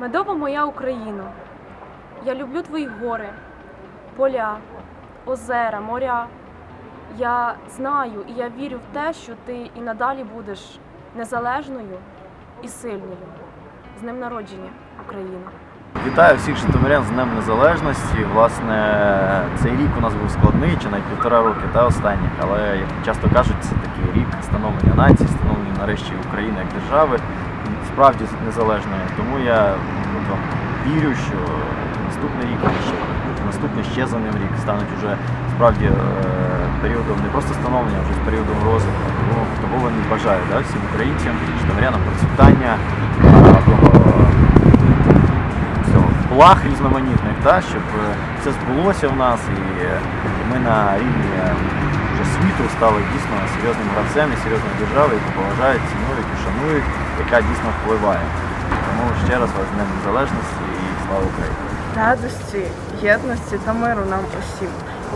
Медова моя Україно, я люблю твої гори, поля, озера, моря. Я знаю і я вірю в те, що ти і надалі будеш незалежною і сильною. З днем народження, Україна! Вітаю всіх житомирян з Днем Незалежності. Власне, цей рік у нас був складний, чи навіть півтора роки та останніх, але як часто кажуть, це такий рік становлення нації, становлення нарешті України як держави, справді незалежної. Тому я от вам вірю, що наступний рік наступний ще за ним рік стануть уже справді е, періодом не просто становлення, а вже з періодом розвитку. Тому того не бажаю да, всім українцям, житомирянам процвітання. е, благ різноманітних, та, щоб е, це збулося в нас і ми на рівні вже світу стали дійсно серйозним гравцем і серйозною державою, яку поважають, цінують і шанують, яка дійсно впливає. Тому ще раз вас з Днем Незалежності і слава Україні! радості, єдності та миру нам усім.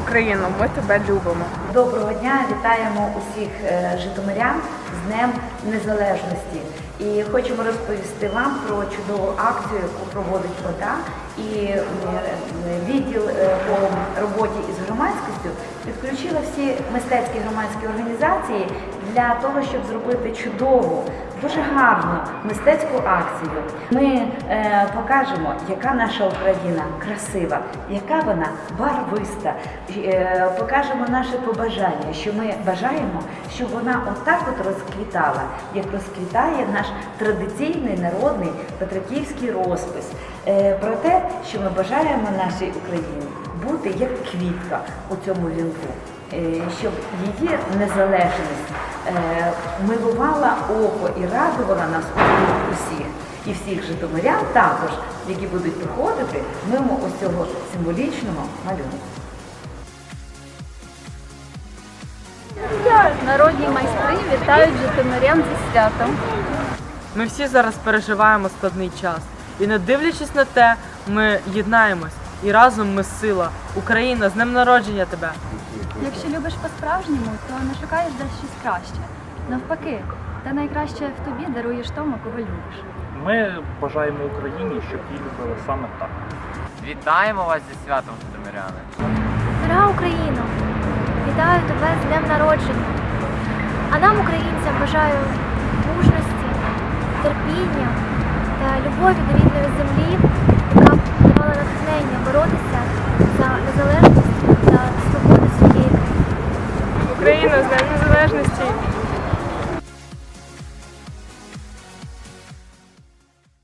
Україно, ми тебе любимо. Доброго дня, вітаємо усіх е, житомирян з Днем Незалежності. І хочемо розповісти вам про чудову акцію, яку проводить ОДА і е, відділ е, по роботі із громадськістю підключила всі мистецькі громадські організації для того, щоб зробити чудову, дуже гарну мистецьку акцію. Ми е, покажемо, яка наша Україна красива, яка вона барвиста. Е, покажемо наше побажання, що ми бажаємо, щоб вона отак от розквітала, як розквітає наш традиційний народний петриківський розпис. Е, про те, що ми бажаємо нашій Україні бути як квітка у цьому вінку, е, щоб її незалежність е, милувала око і радувала нас усіх. І всіх житомирян також, які будуть приходити мимо ось цього символічного малюнку. Народні майстри вітають житомирян зі святом. Ми всі зараз переживаємо складний час. І не дивлячись на те, ми єднаємось. І разом ми сила. Україна, з днем народження тебе! Якщо любиш по-справжньому, то не шукаєш десь щось краще. Навпаки, те найкраще в тобі даруєш тому, кого любиш. Ми бажаємо Україні, щоб її любили саме так. Вітаємо вас зі святом, Житомиряни! Дорога Україно, вітаю тебе з днем народження. А нам, українцям, бажаю мужності, терпіння та любові до рідної землі натхнення боротися.